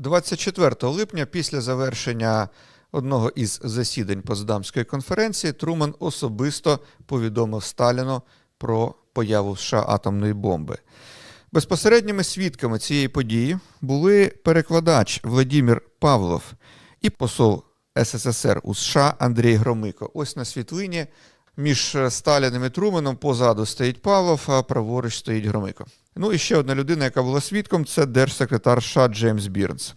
24 липня, після завершення одного із засідань Потсдамської конференції, Труман особисто повідомив Сталіну про появу США атомної бомби. Безпосередніми свідками цієї події були перекладач Владимир Павлов і посол СССР у США Андрій Громико. Ось на світлині між Сталіним і Труманом позаду стоїть Павлов, а праворуч стоїть Громико. Ну і ще одна людина, яка була свідком, це держсекретар США Джеймс Бірнс.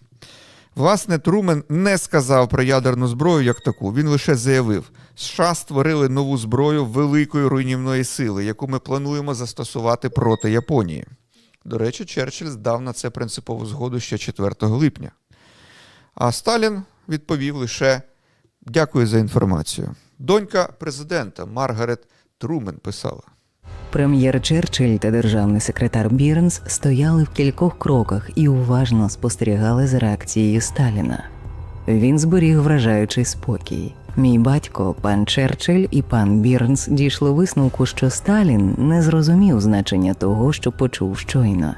Власне, Трумен не сказав про ядерну зброю як таку. Він лише заявив: США створили нову зброю великої руйнівної сили, яку ми плануємо застосувати проти Японії. До речі, Черчилль здав на це принципову згоду ще 4 липня. А Сталін відповів лише дякую за інформацію. Донька президента Маргарет Трумен писала. Прем'єр Черчилль та державний секретар Бірнс стояли в кількох кроках і уважно спостерігали за реакцією Сталіна. Він зберіг вражаючий спокій. Мій батько, пан Черчилль і пан Бірнс дійшли висновку, що Сталін не зрозумів значення того, що почув щойно.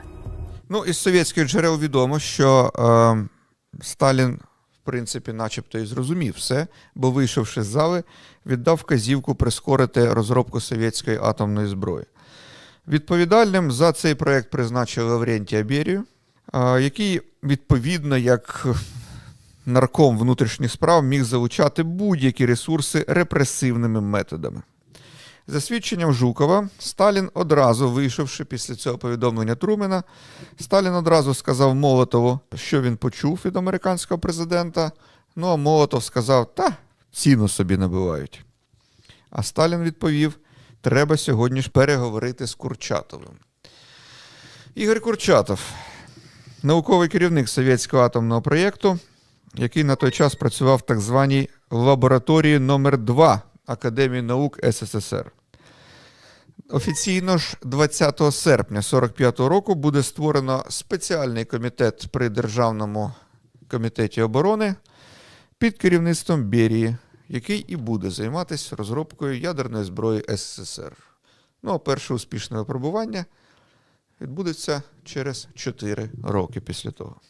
Ну, із совєтських джерел відомо, що е, Сталін, принципі, начебто і зрозумів все, бо, вийшовши з зали, віддав вказівку прискорити розробку совєтської атомної зброї. Відповідальним за цей проект призначили Лаврентія Берію, який, відповідно, як нарком внутрішніх справ, міг залучати будь-які ресурси репресивними методами. За свідченням Жукова, Сталін одразу вийшовши після цього повідомлення Трумена, Сталін одразу сказав Молотову, що він почув від американського президента. Ну а Молотов сказав: та ціну собі набивають. А Сталін відповів: треба сьогодні ж переговорити з Курчатовим. Ігор Курчатов, науковий керівник совєтського атомного проєкту, який на той час працював в так званій лабораторії номер 2 Академії наук СССР. Офіційно ж 20 серпня 45-го року буде створено спеціальний комітет при Державному комітеті оборони під керівництвом Берії, який і буде займатися розробкою ядерної зброї СССР. Ну, а перше успішне випробування відбудеться через 4 роки після того.